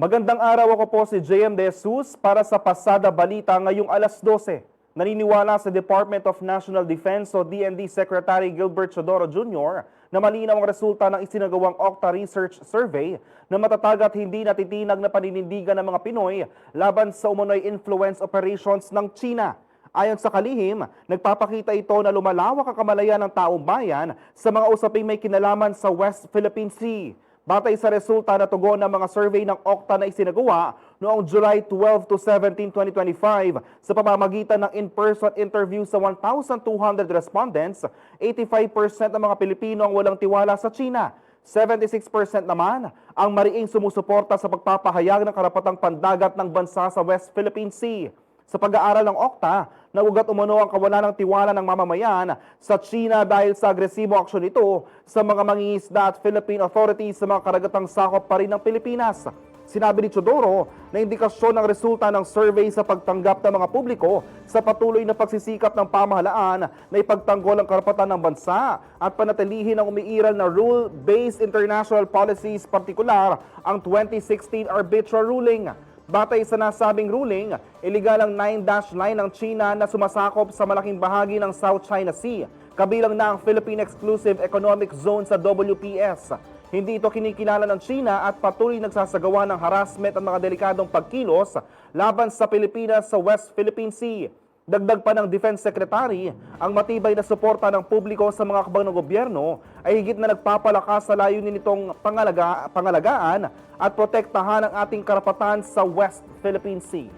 Magandang araw ako po si JM De Jesus para sa Pasada Balita ngayong alas 12. Naniniwala sa Department of National Defense o DND Secretary Gilbert Chodoro Jr. na malinaw ang resulta ng isinagawang Octa Research Survey na matatag at hindi natitinag na paninindigan ng mga Pinoy laban sa umunoy influence operations ng China. Ayon sa kalihim, nagpapakita ito na lumalawak ang kamalayan ng taong bayan sa mga usaping may kinalaman sa West Philippine Sea. Batay sa resulta na tugon ng mga survey ng Okta na isinagawa noong July 12 to 17, 2025 sa pamamagitan ng in-person interview sa 1,200 respondents, 85% ng mga Pilipino ang walang tiwala sa China. 76% naman ang mariing sumusuporta sa pagpapahayag ng karapatang pandagat ng bansa sa West Philippine Sea. Sa pag-aaral ng Okta, nagugat umano ang kawalan ng tiwala ng mamamayan sa China dahil sa agresibo aksyon nito sa mga mangingisda at Philippine authorities sa mga karagatang sakop pa rin ng Pilipinas. Sinabi ni Chodoro na indikasyon ng resulta ng survey sa pagtanggap ng mga publiko sa patuloy na pagsisikap ng pamahalaan na ipagtanggol ang karapatan ng bansa at panatilihin ang umiiral na rule-based international policies, partikular ang 2016 arbitral ruling. Batay sa nasabing ruling, iligal ang 9-9 ng China na sumasakop sa malaking bahagi ng South China Sea, kabilang na ang Philippine Exclusive Economic Zone sa WPS. Hindi ito kinikilala ng China at patuloy nagsasagawa ng harassment at mga delikadong pagkilos laban sa Pilipinas sa West Philippine Sea. Dagdag pa ng Defense Secretary, ang matibay na suporta ng publiko sa mga kabang ng gobyerno ay higit na nagpapalakas sa layunin nitong pangalaga, pangalagaan at protektahan ang ating karapatan sa West Philippine Sea.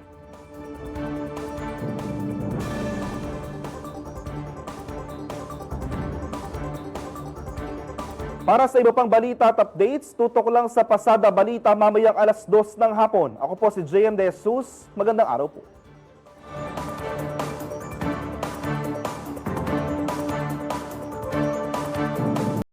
Para sa iba pang balita at updates, tutok lang sa Pasada Balita mamayang alas 2 ng hapon. Ako po si JM De Jesus. Magandang araw po.